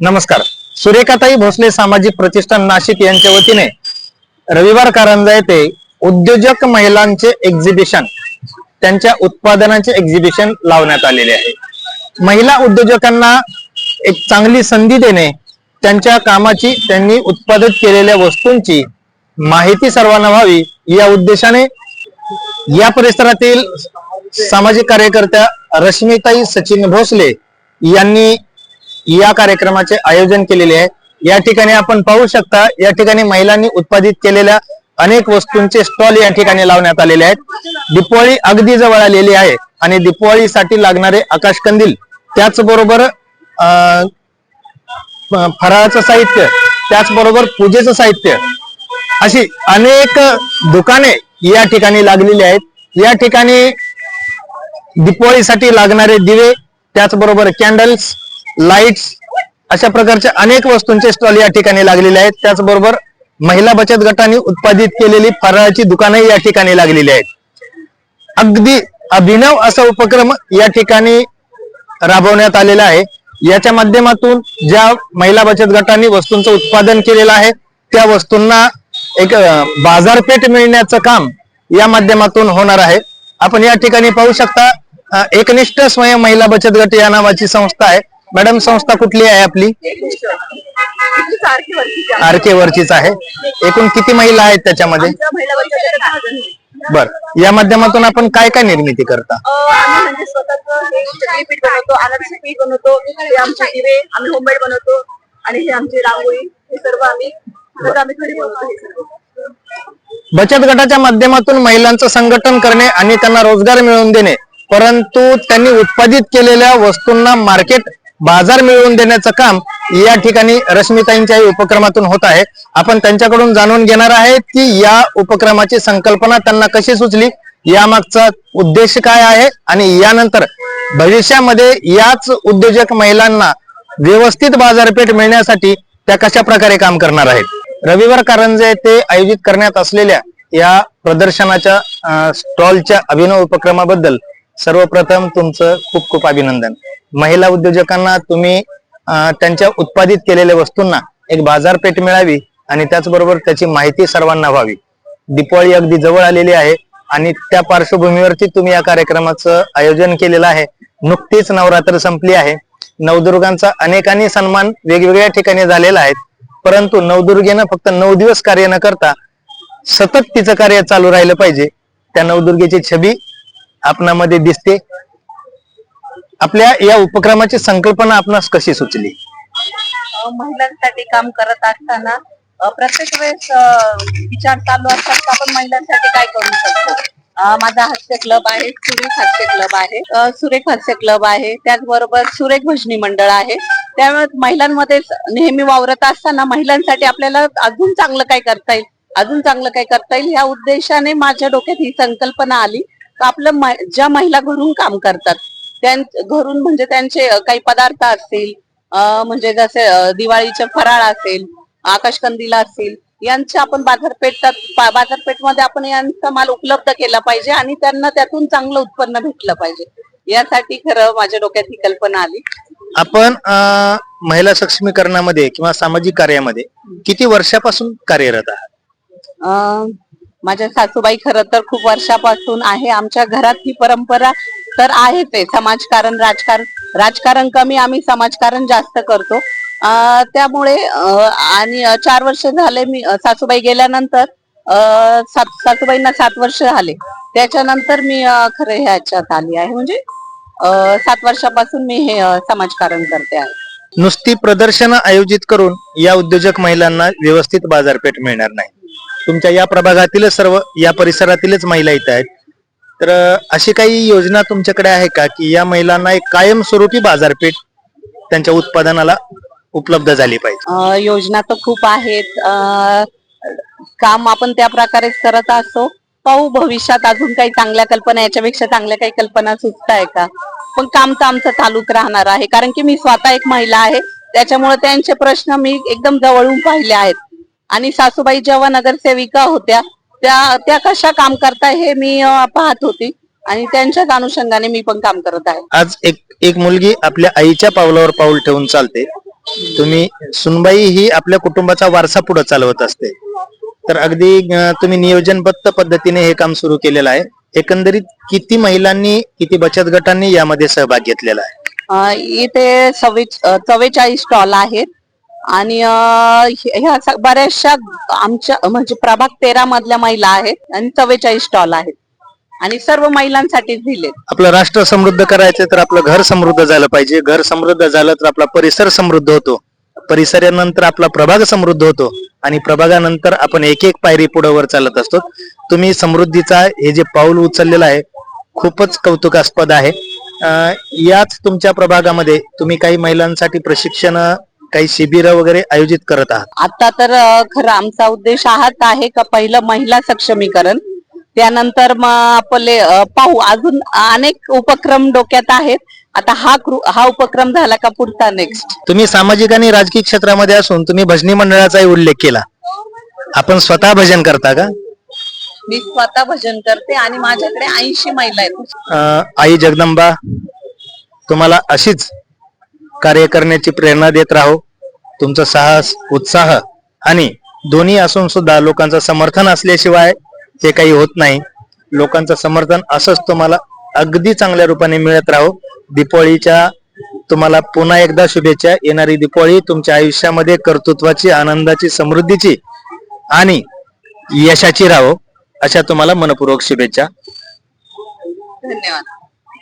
नमस्कार. सुरेखाताई भोसले सामाजिक प्रतिष्ठान नाशिक यांच्या वतीने रविवार कारंजा येथे उद्योजक महिलांचे एक्झिबिशन त्यांच्या उत्पादनाचे एक्झिबिशन लावण्यात आलेले आहे. महिला उद्योजकांना एक चांगली संधी देणे त्यांच्या कामाची त्यांनी उत्पादित केलेल्या वस्तूंची माहिती सर्वांना व्हावी या उद्देशाने या परिसरातील सामाजिक कार्यकर्त्या रश्मिताई सचिन भोसले यांनी या कार्यक्रमाचे आयोजन केलेले आहे. या ठिकाणी आपण पाहू शकता या ठिकाणी महिलांनी उत्पादित केलेल्या अनेक वस्तूंचे स्टॉल या ठिकाणी लावण्यात आलेले आहेत. दिपावळी अगदी जवळ आलेली आहे आणि दिपावळीसाठी लागणारे आकाशकंदील त्याचबरोबर अं, फराळाचं साहित्य त्याचबरोबर पूजेचं साहित्य अशी अनेक दुकाने या ठिकाणी लागलेली आहेत. या ठिकाणी दिपावळीसाठी लागणारे दिवे त्याचबरोबर कॅन्डल्स लाईट्स अशा प्रकारच्या अनेक वस्तूंचे स्टॉल या ठिकाणी लागलेले आहेत. त्याचबरोबर महिला बचत गटाने उत्पादित केलेली फराळाची दुकानही या ठिकाणी लागलेली आहेत. अगदी अभिनव असा उपक्रम या ठिकाणी राबवण्यात आलेला आहे. याच्या माध्यमातून ज्या महिला बचत गटांनी वस्तूंचं उत्पादन केलेलं आहे त्या वस्तूंना एक बाजारपेठ मिळण्याचं काम या माध्यमातून होणार आहे. आपण या ठिकाणी पाहू शकता एकनिष्ठ स्वयं महिला बचत गट या नावाची संस्था आहे. मॅडम संस्था कुठली आहे आपली? सारखी वर्षीची आहे. आर के वरचीच आहे. एकूण किती महिला आहेत त्याच्यामध्ये. बर. या माध्यमातून आपण काय काय निर्मिती करता? आम्ही म्हणजे स्वतःच हे चटणी पीठ बनवतो अनारसे पीठ बनवतो हे आमचे दिवे आम्ही होममेड बनवतो आणि हे आमची रांगोळी हे सर्व आम्ही सगळं आम्ही घरी बनवतो हे सर्व. बचत गटाच्या माध्यमातून महिलांचं संघटन करणे आणि त्यांना रोजगार मिळवून देणे परंतु त्यांनी उत्पादित केलेल्या वस्तूंना मार्केट बाजार मिळवून देण्याचं काम या ठिकाणी रश्मीताईंच्या उपक्रमातून होत आहे. आपण त्यांच्याकडून जाणून घेणार आहे की या उपक्रमाची संकल्पना त्यांना कशी सुचली यामागचा उद्देश काय आहे आणि यानंतर भविष्यामध्ये याच उद्योजक महिलांना व्यवस्थित बाजारपेठ मिळण्यासाठी त्या कशा प्रकारे काम करणार आहेत. रविवार कारंजे येथे आयोजित करण्यात असलेल्या या प्रदर्शनाच्या स्टॉलच्या अभिनव उपक्रमाबद्दल सर्वप्रथम तुमचं खूप खूप अभिनंदन. महिला उद्योजकांना तुम्ही त्यांच्या उत्पादित केलेल्या वस्तूंना एक बाजारपेठ मिळावी आणि त्याचबरोबर त्याची माहिती सर्वांना व्हावी. दिपावळी अगदी जवळ आलेली आहे आणि त्या पार्श्वभूमीवरती तुम्ही या कार्यक्रमाचं आयोजन केलेलं आहे. नुकतीच नवरात्र संपली आहे. नवदुर्गांचा अनेकांनी सन्मान वेगवेगळ्या ठिकाणी झालेला आहे. परंतु नवदुर्गेनं फक्त नऊ दिवस कार्य न करता सतत तिचं कार्य चालू राहिलं पाहिजे. त्या नवदुर्गेची छबी आपणामध्ये दिसते. आपल्या या उपक्रमाची संकल्पना आपणास कशी सुचली? महिलांसाठी काम करत असताना प्रत्येक वेळेस विचार चालू असतात की आपण महिलांसाठी काय करू शकतो? माझा हास्य क्लब आहे सुरेख हास्य क्लब आहे. सुरेख हास्य क्लब आहे. त्याचबरोबर सुरेख भजनी मंडळ आहे. त्यामुळे महिलांमध्ये नेहमी वावरत असताना महिलांसाठी आपल्याला अजून चांगलं काय करता येईल? अजून चांगलं काय करता येईल? या उद्देशाने माझ्या डोक्यात ही संकल्पना आली. आपलं ज्या महिला घरून काम करतात घरून म्हणजे त्यांचे काही पदार्थ असतील म्हणजे जसे दिवाळीचे फराळ असेल आकाशकंदीला असतील यांचे आपण बाजारपेठात बाजारपेठमध्ये आपण यांचा माल उपलब्ध केला पाहिजे आणि त्यांना त्यातून चांगलं उत्पन्न भेटलं पाहिजे. यासाठी खरं माझ्या डोक्यात ही कल्पना आली. आपण महिला सक्षमीकरणामध्ये किंवा सामाजिक कार्यामध्ये किती वर्षापासून कार्यरत आहात? माझ्या सासूबाई खरं तर खूप वर्षापासून आहे. आमच्या घरात ही परंपरा तर आहे ते. समाजकारण राजकारण राजकारण कमी आम्ही समाजकारण जास्त करतो. त्यामुळे आणि चार वर्ष झाले मी सासूबाई गेल्यानंतर अं, सात सासूबाईंना सात वर्ष झाले. त्याच्यानंतर मी खरं ह्याच्यात आली आहे. म्हणजे सात वर्षापासून मी हे समाजकारण करते आहे. नुसती प्रदर्शन आयोजित करून या उद्योजक महिलांना व्यवस्थित बाजारपेठ मिळणार नाही. तुमच्या या प्रभागातीलच सर्व या परिसरातीलच महिला इथं आहेत. तर अशी काही योजना तुमच्याकडे आहे का? की या महिलांना एक कायमस्वरूपी बाजारपेठ त्यांच्या उत्पादनाला उपलब्ध झाली पाहिजे? योजना तर खूप आहेत. काम आपण त्या प्रकारे करत असतो पाहू भविष्यात अजून काही चांगल्या कल्पना याच्यापेक्षा चांगल्या काही कल्पना सुचताय का? पण काम तर आमचं चालूच राहणार आहे. कारण की मी स्वतः एक महिला आहे. त्याच्यामुळे त्यांचे प्रश्न मी एकदम जवळून पाहिले आहेत. आणि सासूबाई जेव्हा नगरसेविका होत्या त्या त्या कशा काम करताय हे मी पाहत होती. आणि त्यांच्याच अनुषंगाने मी पण काम करत आहे. आज एक एक मुलगी आपल्या आईच्या पावलावर पाऊल ठेवून चालते. तुम्ही सुनबाई ही आपल्या कुटुंबाचा वारसा पुढे चालवत असते. तर अगदी तुम्ही नियोजनबद्ध पद्धतीने हे काम सुरू केलेलं आहे. एकंदरीत किती महिलांनी किती बचत गटांनी यामध्ये सहभाग घेतलेला आहे? इथे चव्वेचाळीस स्टॉल आहेत. आणि ह्या बऱ्याचशा आमच्या म्हणजे प्रभाग तेरा मधल्या महिला आहेत आणि चव्वेचाळीस स्टॉल आहेत. आणि सर्व महिलांसाठीच दिले आपलं राष्ट्र समृद्ध करायचं तर आपलं घर समृद्ध झालं पाहिजे. घर समृद्ध झालं तर आपला परिसर समृद्ध होतो. परिसरानंतर आपला प्रभाग समृद्ध होतो. आणि प्रभागानंतर आपण एक एक पायरी पुढे वर चालत असतो. तुम्ही समृद्धीचा हे जे पाऊल उचललेलं आहे खूपच कौतुकास्पद आहे. याच तुमच्या प्रभागामध्ये तुम्ही काही महिलांसाठी प्रशिक्षण काही शिबिर वगैरे आयोजित करत आहात? आता तर खरं आमचा उद्देश हाच आहे का पहिलं महिला सक्षमीकरण त्यानंतर मग आपले पाहू. अजून अनेक उपक्रम डोक्यात आहेत. आता हा हा उपक्रम झाला का पुढचा नेक्स्ट तुम्ही सामाजिक आणि राजकीय क्षेत्रामध्ये असून तुम्ही भजनी मंडळाचाही उल्लेख केला. आपण स्वतः भजन करता का? मी स्वतः भजन करते आणि माझ्याकडे ऐंशी महिला आहेत. आई जगदंबा तुम्हाला अशीच कार्य करण्याची प्रेरणा देत राहो. तुमचा साहस उत्साह आणि दोन्ही असून सुद्धा लोकांचं समर्थन असल्याशिवाय हे काही होत नाही. लोकांचं समर्थन असंच तुम्हाला अगदी चांगल्या रूपाने मिळत राहो. दीपावळीच्या तुम्हाला पुन्हा एकदा शुभेच्छा. येणारी दीपावळी तुमच्या आयुष्यामध्ये कर्तृत्वाची आनंदाची समृद्धीची आणि यशाची राहो अशा तुम्हाला मनपूर्वक शुभेच्छा. धन्यवाद.